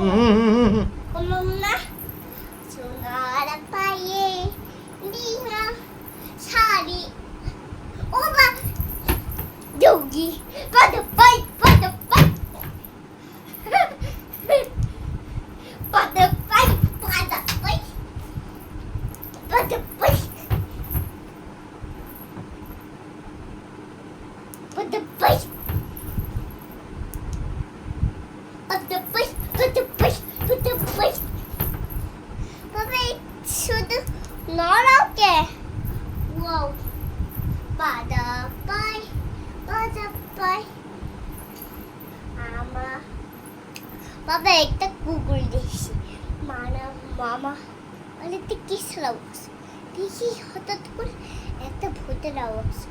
엄마 송아라빠의 니가 살이 엄마 여기 빠져 পাই আমা বাবা, একটা কুকুর দেখছি। মানা, মামা। বলে, তুই কিসের আওয়াজ? দেখি, হঠাৎ করে একটা ভূতের আওয়াজ।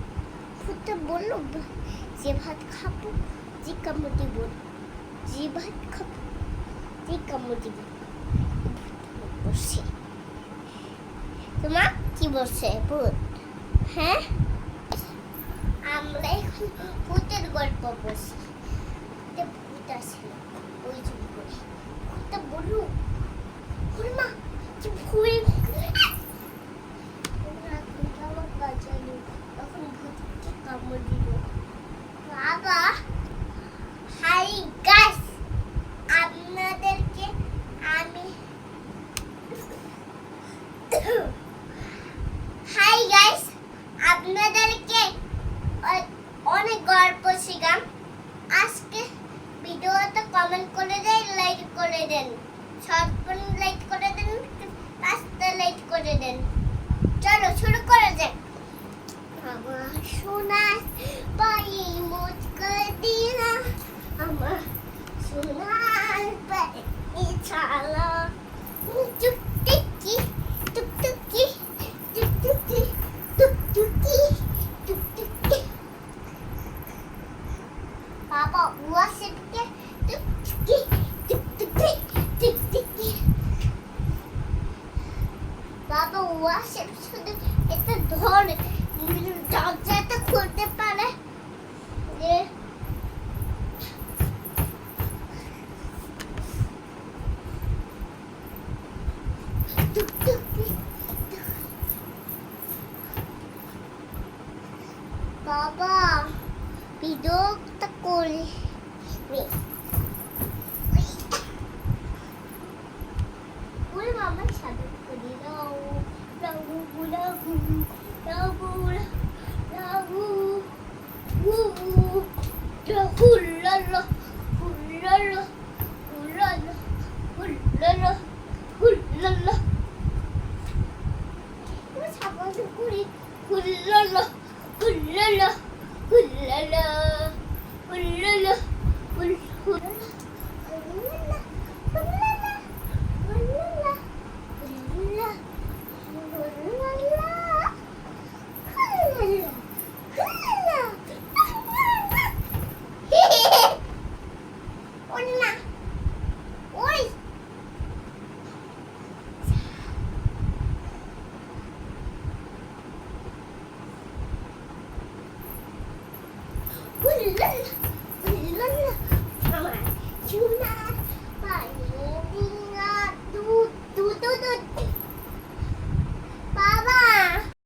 ভূতটা বলল "ব- যে ভাত খাব, যে কামড় দিব, যে ভাত খাব, যে কামড় দিব। বসে তোমার কি বলছে, ভূত? হ্যাঁ? ভূতের গল্প একটা ভূত আসছিল ওই জন্য করে ভূতটা বলল মা কি ভুল ওরা তখন ভূতকে কামড় দিল। বাবা, হাই গাছ আপনাদেরকে আমি কমেন্ট করে দেন লাইক করে দেন। সবগুলো লাইক করে দেন পাঁচটা লাইক করে দেন। চলো শুরু করে দেন আমার সোনার পায়ে করে দিয়া আমার সোনার পায়ে ছালা আসে শুধু এটা ধরে দরজাটা খুলতে পারে? বাবা বিদগ্ধ করে പുല്ലല്ലോ പുല്ലല്ലോ പുല്ലല്ലോ പുല്ലല്ലോ പുല്ല Juna.